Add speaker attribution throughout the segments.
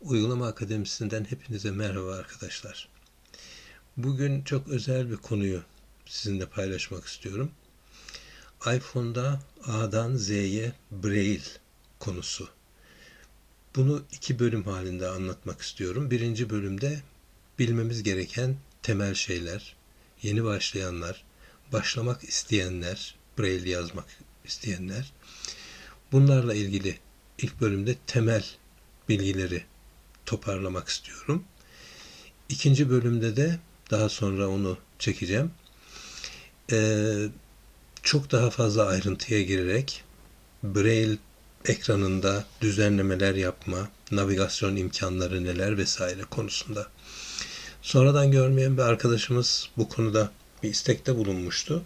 Speaker 1: Uygulama Akademisi'nden hepinize merhaba arkadaşlar. Bugün çok özel bir konuyu sizinle paylaşmak istiyorum. iPhone'da A'dan Z'ye Braille konusu. Bunu iki bölüm halinde anlatmak istiyorum. Birinci bölümde bilmemiz gereken temel şeyler, yeni başlayanlar, başlamak isteyenler, Braille yazmak isteyenler. Bunlarla ilgili ilk bölümde temel bilgileri toparlamak istiyorum. İkinci bölümde de daha sonra onu çekeceğim. Ee, çok daha fazla ayrıntıya girerek Braille ekranında düzenlemeler yapma, navigasyon imkanları neler vesaire konusunda. Sonradan görmeyen bir arkadaşımız bu konuda bir istekte bulunmuştu.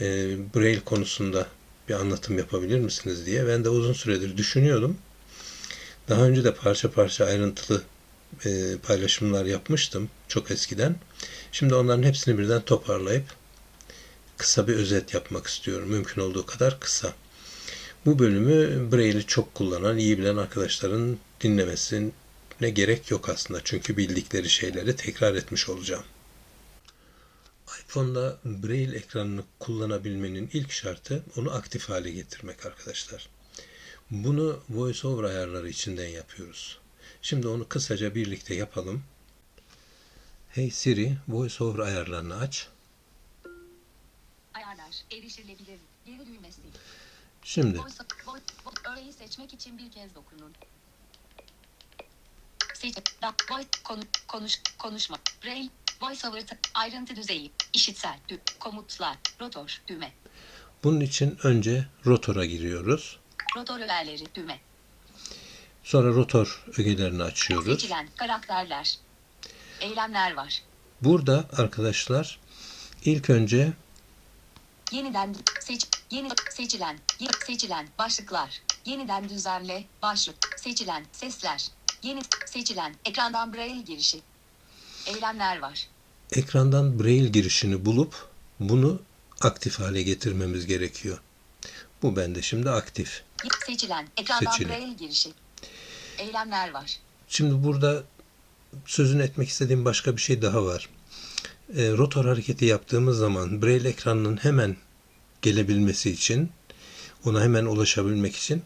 Speaker 1: Ee, Braille konusunda bir anlatım yapabilir misiniz diye. Ben de uzun süredir düşünüyordum. Daha önce de parça parça ayrıntılı e, paylaşımlar yapmıştım çok eskiden. Şimdi onların hepsini birden toparlayıp kısa bir özet yapmak istiyorum. Mümkün olduğu kadar kısa. Bu bölümü Braille'i çok kullanan, iyi bilen arkadaşların dinlemesine gerek yok aslında. Çünkü bildikleri şeyleri tekrar etmiş olacağım. iPhone'da Braille ekranını kullanabilmenin ilk şartı onu aktif hale getirmek arkadaşlar. Bunu VoiceOver ayarları içinden yapıyoruz. Şimdi onu kısaca birlikte yapalım. Hey Siri, VoiceOver ayarlarını aç.
Speaker 2: Ayarlar, erişilebilir, geri düğmesi.
Speaker 1: Şimdi
Speaker 2: öğeyi seçmek için bir kez dokunun. Seç, voice, konu, konuş, konuşma, braille, voiceover, ayrıntı düzeyi, işitsel, komutlar, rotor, düğme,
Speaker 1: bunun için önce rotora giriyoruz.
Speaker 2: Rotor öğeleri, düğme,
Speaker 1: Sonra rotor ögelerini açıyoruz.
Speaker 2: seçilen, karakterler, eylemler var.
Speaker 1: Burada arkadaşlar ilk önce
Speaker 2: Yeniden seç, yeni seçilen, yeni seçilen başlıklar, yeniden düzenle, başlık, seçilen, sesler, yeni seçilen, ekrandan braille girişi, eylemler var.
Speaker 1: ekrandan Braille girişini bulup bunu aktif hale getirmemiz gerekiyor. Bu bende şimdi aktif.
Speaker 2: Seçilen, ekrandan
Speaker 1: Seçili.
Speaker 2: braille girişi, eylemler var.
Speaker 1: Şimdi burada sözünü etmek istediğim başka bir şey daha var. E, rotor hareketi yaptığımız zaman Braille ekranının hemen gelebilmesi için, ona hemen ulaşabilmek için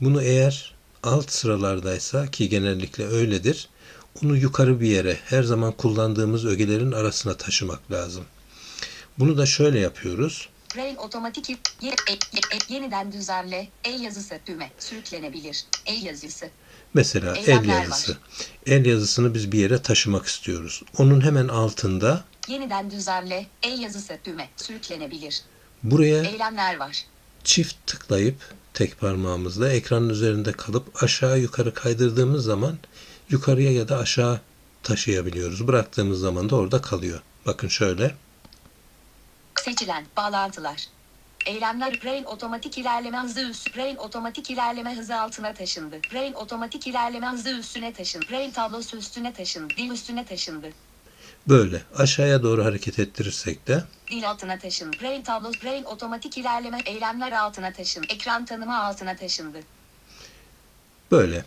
Speaker 1: bunu eğer alt sıralardaysa ki genellikle öyledir, onu yukarı bir yere her zaman kullandığımız ögelerin arasına taşımak lazım. Bunu da şöyle yapıyoruz.
Speaker 2: Braille otomatik ye- e- e- e- yeniden düzenle, el yazısı düğme, sürüklenebilir, el yazısı,
Speaker 1: Mesela el
Speaker 2: Eylemler
Speaker 1: yazısı.
Speaker 2: var.
Speaker 1: El yazısını biz bir yere taşımak istiyoruz. Onun hemen altında
Speaker 2: yeniden düzenle, el yazısı düğme, sürüklenebilir,
Speaker 1: buraya
Speaker 2: eylemler var.
Speaker 1: çift tıklayıp tek parmağımızla ekranın üzerinde kalıp aşağı yukarı kaydırdığımız zaman yukarıya ya da aşağı taşıyabiliyoruz. Bıraktığımız zaman da orada kalıyor. Bakın şöyle.
Speaker 2: Seçilen bağlantılar. Eylemler Braille otomatik ilerleme hızı üstü. Braille otomatik ilerleme hızı altına taşındı. Braille otomatik ilerleme hızı üstüne taşındı. Braille tablosu üstüne taşındı. Dil üstüne taşındı.
Speaker 1: Böyle aşağıya doğru hareket ettirirsek de
Speaker 2: Dil altına taşındı. Braille tablosu Braille otomatik ilerleme eylemler altına taşındı. Ekran tanımı altına taşındı.
Speaker 1: böyle.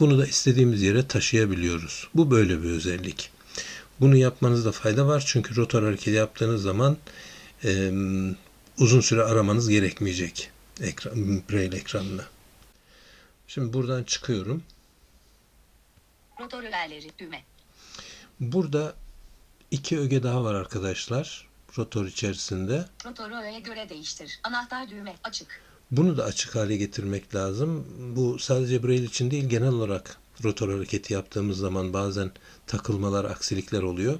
Speaker 1: Bunu da istediğimiz yere taşıyabiliyoruz. Bu böyle bir özellik. Bunu yapmanızda fayda var çünkü rotor hareketi yaptığınız zaman e, uzun süre aramanız gerekmeyecek ekran, Braille ekranını. Şimdi buradan çıkıyorum.
Speaker 2: Rotor öğeleri düğme.
Speaker 1: Burada iki öge daha var arkadaşlar. Rotor içerisinde.
Speaker 2: Rotoru öğeye göre değiştir. Anahtar düğme açık.
Speaker 1: Bunu da açık hale getirmek lazım. Bu sadece Braille için değil genel olarak rotor hareketi yaptığımız zaman bazen takılmalar, aksilikler oluyor.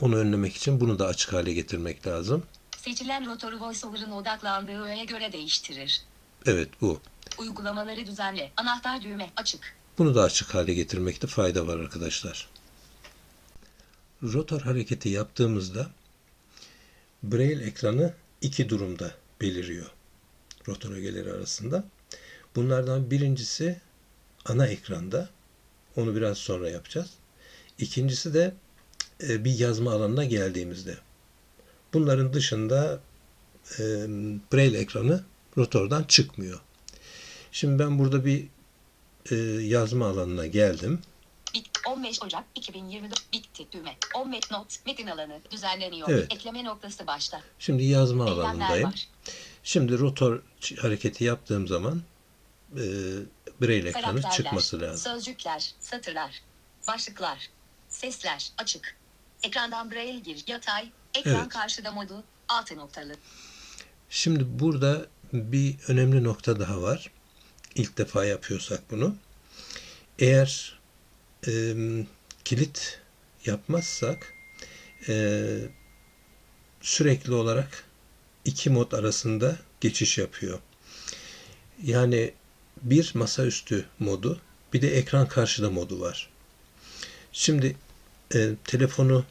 Speaker 1: Onu önlemek için bunu da açık hale getirmek lazım.
Speaker 2: Seçilen rotoru VoiceOver'ın odaklandığı öğeye göre değiştirir.
Speaker 1: Evet bu.
Speaker 2: Uygulamaları düzenle. Anahtar düğme açık.
Speaker 1: Bunu da açık hale getirmekte fayda var arkadaşlar. Rotor hareketi yaptığımızda Braille ekranı iki durumda beliriyor. Rotor ögeleri arasında. Bunlardan birincisi ana ekranda. Onu biraz sonra yapacağız. İkincisi de e, bir yazma alanına geldiğimizde. Bunların dışında e, Braille ekranı rotordan çıkmıyor. Şimdi ben burada bir e, yazma alanına geldim.
Speaker 2: Bit 15 Ocak 2024 bitti düğme. 15 not metin alanı düzenleniyor.
Speaker 1: Evet.
Speaker 2: Ekleme noktası başta.
Speaker 1: Şimdi yazma
Speaker 2: Eylemler
Speaker 1: alanındayım.
Speaker 2: var.
Speaker 1: Şimdi rotor hareketi yaptığım zaman e, braille ekranı çıkması lazım.
Speaker 2: Sözcükler, satırlar, başlıklar, sesler açık. Ekrandan braille gir yatay, ekran
Speaker 1: Evet.
Speaker 2: karşıda modu, altı noktalı.
Speaker 1: Şimdi burada bir önemli nokta daha var. İlk defa yapıyorsak bunu. Eğer e, kilit yapmazsak e, sürekli olarak iki mod arasında geçiş yapıyor. Yani bir masaüstü modu bir de ekran karşıda modu var. Şimdi e, telefonu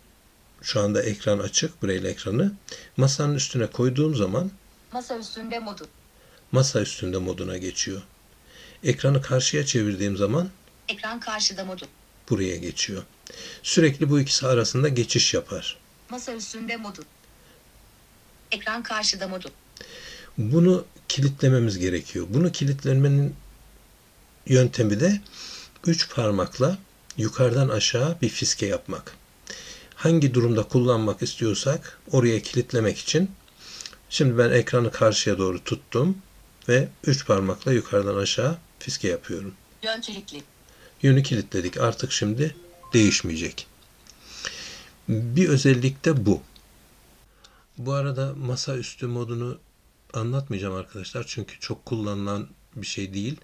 Speaker 1: şu anda ekran açık, braille ekranı. Masanın üstüne koyduğum zaman
Speaker 2: Masa üstünde modu.
Speaker 1: masa üstünde moduna geçiyor. Ekranı karşıya çevirdiğim zaman
Speaker 2: Ekran karşıda modu.
Speaker 1: buraya geçiyor. Sürekli bu ikisi arasında geçiş yapar.
Speaker 2: Masa üstünde modu. Ekran karşıda modu.
Speaker 1: Bunu kilitlememiz gerekiyor. Bunu kilitlemenin yöntemi de üç parmakla yukarıdan aşağı bir fiske yapmak. Hangi durumda kullanmak istiyorsak oraya kilitlemek için şimdi ben ekranı karşıya doğru tuttum ve üç parmakla yukarıdan aşağı fiske yapıyorum.
Speaker 2: Yön kilitli.
Speaker 1: Yönü kilitledik. Artık şimdi değişmeyecek. Bir özellik de bu. Bu arada masaüstü modunu anlatmayacağım arkadaşlar. Çünkü çok kullanılan bir şey değil.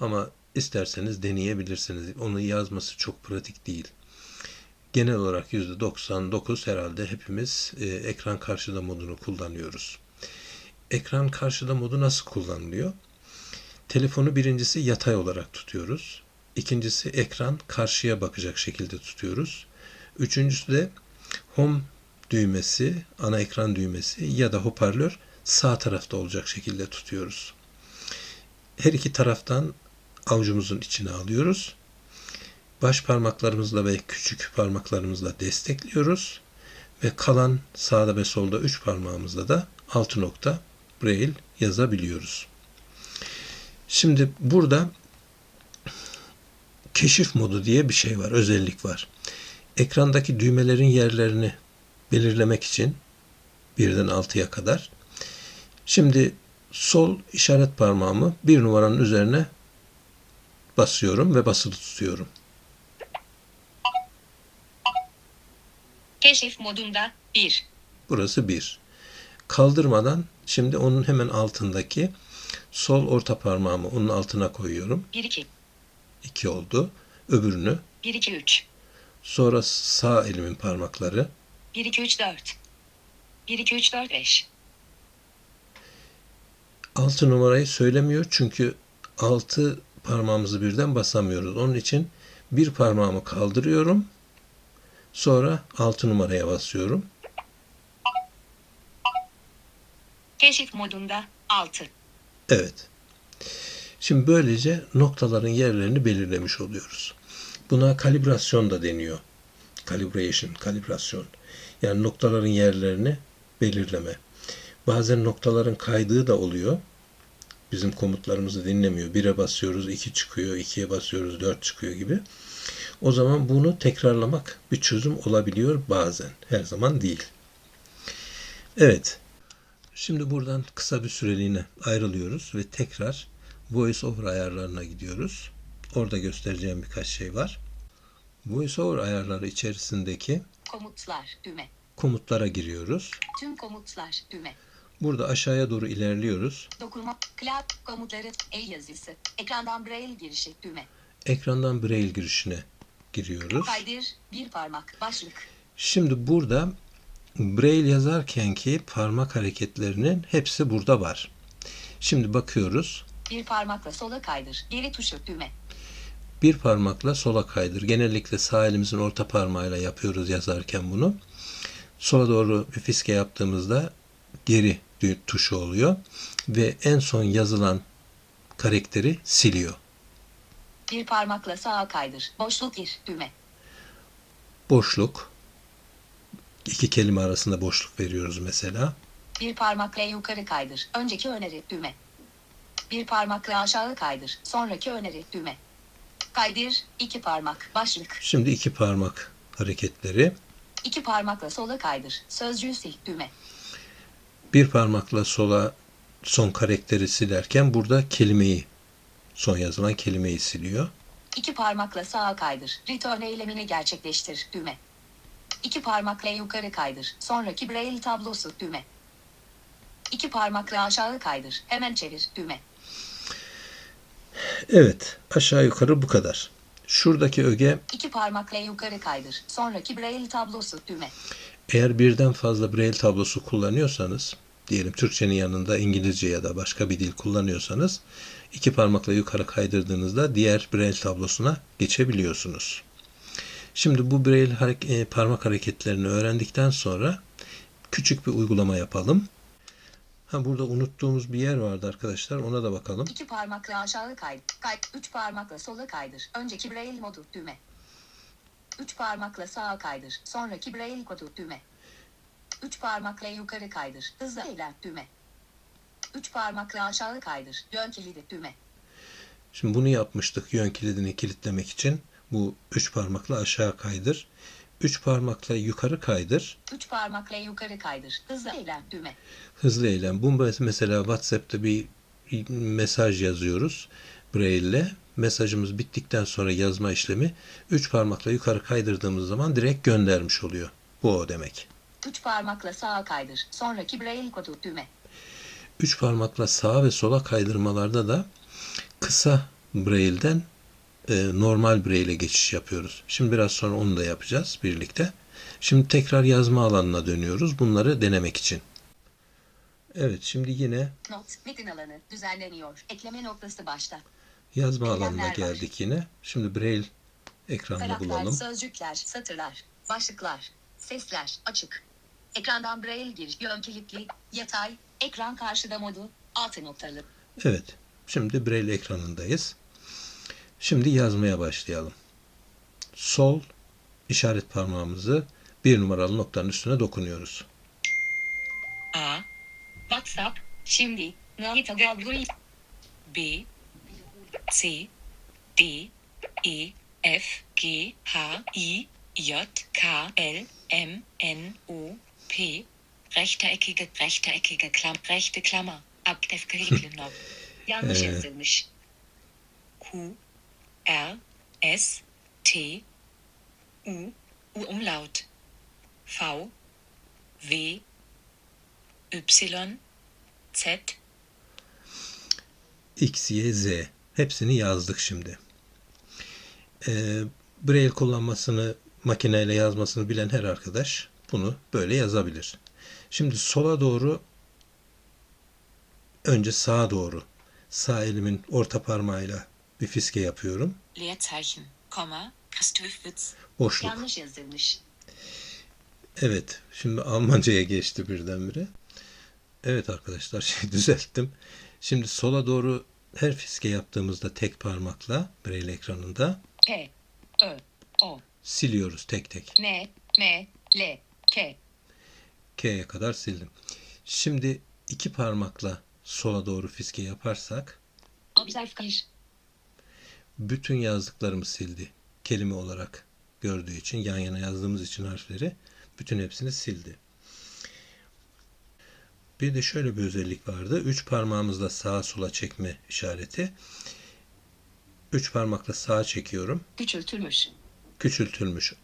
Speaker 1: Ama isterseniz deneyebilirsiniz. Onu yazması çok pratik değil. Genel olarak %99 herhalde hepimiz e, ekran karşıda modunu kullanıyoruz. Ekran karşıda modu nasıl kullanılıyor? Telefonu birincisi yatay olarak tutuyoruz. İkincisi ekran karşıya bakacak şekilde tutuyoruz. Üçüncüsü de home düğmesi, ana ekran düğmesi ya da hoparlör sağ tarafta olacak şekilde tutuyoruz. Her iki taraftan avucumuzun içine alıyoruz. Baş parmaklarımızla ve küçük parmaklarımızla destekliyoruz. Ve kalan sağda ve solda üç parmağımızla da altı nokta braille yazabiliyoruz. Şimdi burada keşif modu diye bir şey var, özellik var. Ekrandaki düğmelerin yerlerini belirlemek için birden altıya kadar. Şimdi sol işaret parmağımı bir numaranın üzerine basıyorum ve basılı tutuyorum.
Speaker 2: Keşif modunda 1.
Speaker 1: Burası bir. Kaldırmadan şimdi onun hemen altındaki sol orta parmağımı onun altına koyuyorum.
Speaker 2: 1 2.
Speaker 1: 2 oldu. Öbürünü
Speaker 2: 1 2 3.
Speaker 1: sonra sağ elimin parmakları
Speaker 2: 1 2 3 4. 1 2 3 4 5.
Speaker 1: 6 numarayı söylemiyor çünkü 6 parmağımızı birden basamıyoruz. Onun için bir parmağımı kaldırıyorum. Sonra 6 numaraya basıyorum.
Speaker 2: Keşif modunda 6.
Speaker 1: Evet. Şimdi böylece noktaların yerlerini belirlemiş oluyoruz. Buna kalibrasyon da deniyor. Calibration, kalibrasyon. Yani noktaların yerlerini belirleme. Bazen noktaların kaydığı da oluyor. Bizim komutlarımızı dinlemiyor. 1'e basıyoruz, 2 çıkıyor, 2'ye basıyoruz, 4 çıkıyor gibi. O zaman bunu tekrarlamak bir çözüm olabiliyor bazen. Her zaman değil. Evet. Şimdi buradan kısa bir süreliğine ayrılıyoruz ve tekrar VoiceOver ayarlarına gidiyoruz. Orada göstereceğim birkaç şey var. VoiceOver ayarları içerisindeki
Speaker 2: Komutlar düğme.
Speaker 1: komutlara giriyoruz.
Speaker 2: Tüm komutlar düğme.
Speaker 1: Burada aşağıya doğru ilerliyoruz.
Speaker 2: Dokunma, klavye komutları, el yazısı, ekrandan braille girişi, düğme.
Speaker 1: Ekrandan Braille girişine giriyoruz.
Speaker 2: Kaydır, bir parmak, başlık.
Speaker 1: Şimdi burada Braille yazarkenki parmak hareketlerinin hepsi burada var. Şimdi bakıyoruz.
Speaker 2: Bir parmakla sola kaydır, geri tuşu, düğme.
Speaker 1: Bir parmakla sola kaydır. Genellikle sağ elimizin orta parmağıyla yapıyoruz yazarken bunu. Sola doğru bir fiske yaptığımızda geri tuşu oluyor. Ve en son yazılan karakteri siliyor.
Speaker 2: Bir parmakla sağa kaydır, boşluk gir, düğme.
Speaker 1: Boşluk. iki kelime arasında boşluk veriyoruz mesela.
Speaker 2: Bir parmakla yukarı kaydır, önceki öneri, düğme. Bir parmakla aşağı kaydır, sonraki öneri, düğme. Kaydır. iki parmak. Başlık.
Speaker 1: Şimdi iki parmak hareketleri.
Speaker 2: İki parmakla sola kaydır. Sözcüğü sil. Düğme.
Speaker 1: Bir parmakla sola son karakteri silerken burada kelimeyi, son yazılan kelimeyi siliyor.
Speaker 2: İki parmakla sağa kaydır. Return eylemini gerçekleştir. Düğme. İki parmakla yukarı kaydır. Sonraki braille tablosu. Düğme. İki parmakla aşağı kaydır. Hemen çevir. Düğme.
Speaker 1: Evet, aşağı yukarı bu kadar. Şuradaki öge
Speaker 2: İki parmakla yukarı kaydır. Sonraki braille tablosu. Düğme.
Speaker 1: Eğer birden fazla Braille tablosu kullanıyorsanız, diyelim Türkçenin yanında İngilizce ya da başka bir dil kullanıyorsanız, iki parmakla yukarı kaydırdığınızda diğer Braille tablosuna geçebiliyorsunuz. Şimdi bu Braille harek- e, parmak hareketlerini öğrendikten sonra küçük bir uygulama yapalım. Ha burada unuttuğumuz bir yer vardı arkadaşlar. Ona da bakalım.
Speaker 2: İki parmakla aşağı kaydır. Kay üç parmakla sola kaydır. Önceki braille modu. Düğme. Üç parmakla sağa kaydır. Sonraki braille kodu. Düğme. Üç parmakla yukarı kaydır. Hızlı eylem. Düğme. Üç parmakla aşağı kaydır. Yön kilidi. Düğme.
Speaker 1: Şimdi bunu yapmıştık yön kilidini kilitlemek için. Bu üç parmakla aşağı kaydır. Üç parmakla yukarı kaydır.
Speaker 2: Üç parmakla yukarı kaydır. Hızlı eylem. Düğme.
Speaker 1: Hızlı eylem. Bu mes- mesela WhatsApp'ta bir mesaj yazıyoruz Braille ile. Mesajımız bittikten sonra yazma işlemi üç parmakla yukarı kaydırdığımız zaman direkt göndermiş oluyor. Bu o demek.
Speaker 2: Üç parmakla sağa kaydır. Sonraki braille kodu. Düğme.
Speaker 1: Üç parmakla sağa ve sola kaydırmalarda da kısa Braille'den e, normal Braille'e geçiş yapıyoruz. Şimdi biraz sonra onu da yapacağız birlikte. Şimdi tekrar yazma alanına dönüyoruz bunları denemek için. Evet şimdi yine
Speaker 2: Not. Metin alanı. Düzenleniyor. Ekleme noktası başta.
Speaker 1: yazma
Speaker 2: Eylemler
Speaker 1: alanına
Speaker 2: var.
Speaker 1: geldik yine. Şimdi Braille ekranını
Speaker 2: Karakter,
Speaker 1: bulalım.
Speaker 2: sözcükler, satırlar, başlıklar, sesler, açık. Ekrandan braille giriş, yön kilitli, yatay, ekran karşıda modu, altı noktalı.
Speaker 1: Evet. Şimdi Braille ekranındayız. Şimdi yazmaya başlayalım. Sol işaret parmağımızı bir numaralı noktanın üstüne dokunuyoruz.
Speaker 2: A. WhatsApp, şimdi, Nahita Galguri.
Speaker 3: B. C. D. E. F. G. H. I. J. K. L. M. N. O P rechteckige rechteckige Klammer rechte Klammer Knopf
Speaker 2: Yanlış yazılmış.
Speaker 3: Q R S T U U Umlaut V W Y Z
Speaker 1: X, Y, Z. Hepsini yazdık şimdi. Ee, Braille kullanmasını, makineyle yazmasını bilen her arkadaş bunu böyle yazabilir. Şimdi sola doğru önce sağa doğru sağ elimin orta parmağıyla bir fiske yapıyorum.
Speaker 3: Leerzeichen,
Speaker 1: Boşluk.
Speaker 2: Yanlış yazılmış.
Speaker 1: Evet. Şimdi Almanca'ya geçti birdenbire. Evet arkadaşlar şey düzelttim. Şimdi sola doğru her fiske yaptığımızda tek parmakla Braille ekranında
Speaker 2: P, Ö, O,
Speaker 1: siliyoruz tek tek.
Speaker 2: N, M, L, K.
Speaker 1: K'ye kadar sildim. Şimdi iki parmakla sola doğru fiske yaparsak bütün yazdıklarımı sildi. Kelime olarak gördüğü için yan yana yazdığımız için harfleri bütün hepsini sildi. Bir de şöyle bir özellik vardı. Üç parmağımızla sağa sola çekme işareti. Üç parmakla sağa çekiyorum.
Speaker 2: Küçültülmüş.
Speaker 1: Küçültülmüş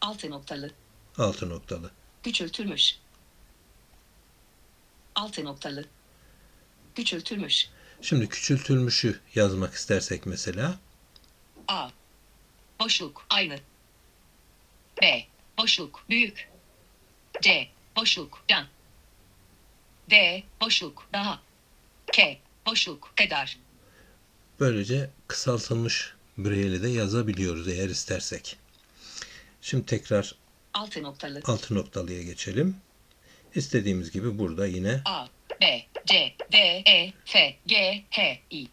Speaker 2: Altı noktalı.
Speaker 1: altı noktalı.
Speaker 2: Küçültülmüş. Altı noktalı. Küçültülmüş.
Speaker 1: Şimdi küçültülmüşü yazmak istersek mesela
Speaker 2: A. Boşluk aynı. B. Boşluk büyük. C. Boşluk can. D. Boşluk daha. K. Boşluk kadar.
Speaker 1: Böylece kısaltılmış Braille'de yazabiliyoruz eğer istersek. Şimdi tekrar
Speaker 2: Altı noktalı.
Speaker 1: altı noktalıya geçelim. İstediğimiz gibi burada yine
Speaker 2: A. B. C. D. E. F. G. H. I.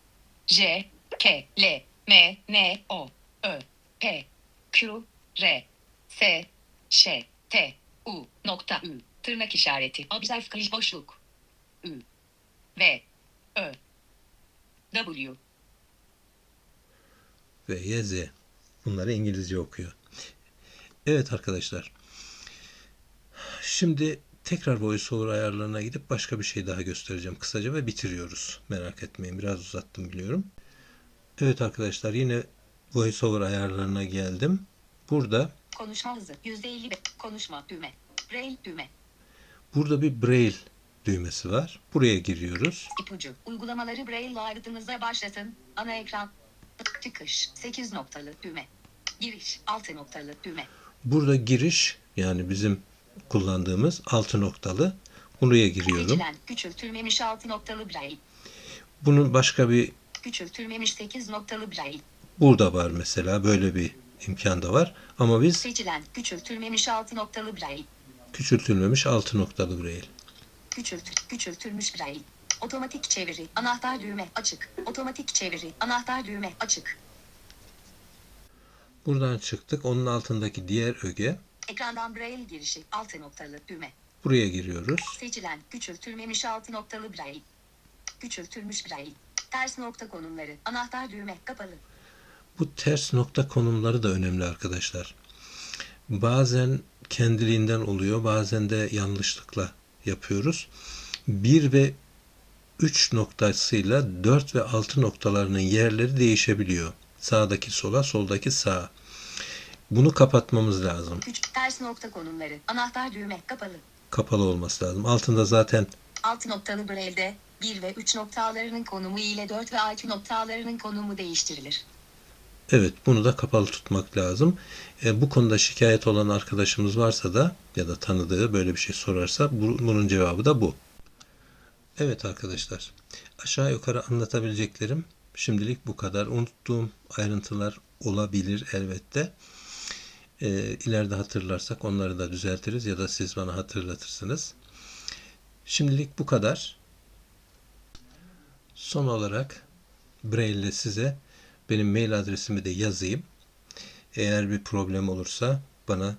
Speaker 2: J. K. L. M. N. O. Ö. P. Q. R. S. Ş. T. U. Nokta Ü. Tırnak işareti. Observe kayış boşluk. Ü. V. Ö. W.
Speaker 1: ve Y, Z. Bunları İngilizce okuyor. Evet arkadaşlar. Şimdi tekrar VoiceOver ayarlarına gidip başka bir şey daha göstereceğim kısaca ve bitiriyoruz. Merak etmeyin biraz uzattım biliyorum. Evet arkadaşlar yine VoiceOver ayarlarına geldim. Burada
Speaker 2: Konuşma hızı %50. Konuşma düğme. Braille düğme.
Speaker 1: burada bir Braille düğmesi var. Buraya giriyoruz.
Speaker 2: İpucu. Uygulamaları Braille aygıtınıza başlatın. Ana ekran. Çıkış. 8 noktalı düğme. Giriş. 6 noktalı düğme.
Speaker 1: Burada giriş yani bizim kullandığımız altı noktalı. Buraya giriyorum.
Speaker 2: Seçilen. Küçültülmemiş 6 noktalı Braille.
Speaker 1: Bunun başka bir
Speaker 2: Küçültülmemiş 8 noktalı Braille.
Speaker 1: burada var mesela böyle bir imkan da var. Ama biz
Speaker 2: Seçilen. Küçültülmemiş 6 noktalı Braille.
Speaker 1: küçültülmemiş altı noktalı Braille.
Speaker 2: Küçült, küçültülmüş Braille. Otomatik çeviri. Anahtar düğme açık. Otomatik çeviri. Anahtar düğme açık.
Speaker 1: Buradan çıktık. Onun altındaki diğer öge.
Speaker 2: Ekrandan Braille girişi. 6 noktalı düğme.
Speaker 1: Buraya giriyoruz.
Speaker 2: Seçilen küçültülmemiş 6 noktalı Braille. Küçültülmüş Braille. Ters nokta konumları. Anahtar düğme kapalı.
Speaker 1: Bu ters nokta konumları da önemli arkadaşlar. Bazen kendiliğinden oluyor, bazen de yanlışlıkla yapıyoruz. 1 ve 3 noktasıyla 4 ve 6 noktalarının yerleri değişebiliyor. Sağdaki sola, soldaki sağa. Bunu kapatmamız lazım.
Speaker 2: Küç ters nokta konumları. Anahtar düğme kapalı.
Speaker 1: Kapalı olması lazım. Altında zaten
Speaker 2: 6 noktalı Braille'de 1 ve 3 noktalarının konumu ile 4 ve 6 noktalarının konumu değiştirilir.
Speaker 1: Evet, bunu da kapalı tutmak lazım. E, bu konuda şikayet olan arkadaşımız varsa da ya da tanıdığı böyle bir şey sorarsa bu- bunun cevabı da bu. Evet arkadaşlar, aşağı yukarı anlatabileceklerim şimdilik bu kadar. Unuttuğum ayrıntılar olabilir elbette. E, ileride hatırlarsak onları da düzeltiriz ya da siz bana hatırlatırsınız. Şimdilik bu kadar. Son olarak Braille size benim mail adresimi de yazayım. Eğer bir problem olursa bana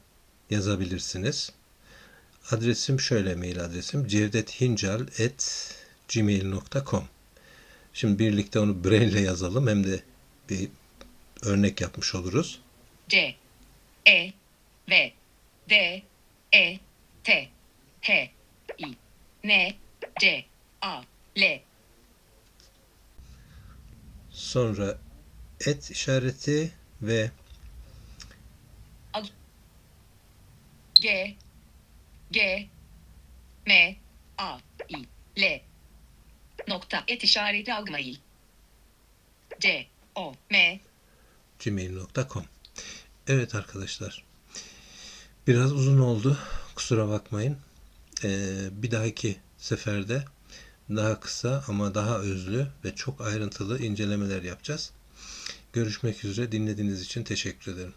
Speaker 1: yazabilirsiniz. Adresim şöyle mail adresim cevdethincal.gmail.com Şimdi birlikte onu Braille ile yazalım. Hem de bir örnek yapmış oluruz.
Speaker 2: C E V D E T H I N C A L.
Speaker 1: Sonra et işareti ve
Speaker 2: G G M A I L nokta et işareti algımayı C O M
Speaker 1: gmail.com Evet arkadaşlar. Biraz uzun oldu. Kusura bakmayın. Ee, bir dahaki seferde daha kısa ama daha özlü ve çok ayrıntılı incelemeler yapacağız. Görüşmek üzere. Dinlediğiniz için teşekkür ederim.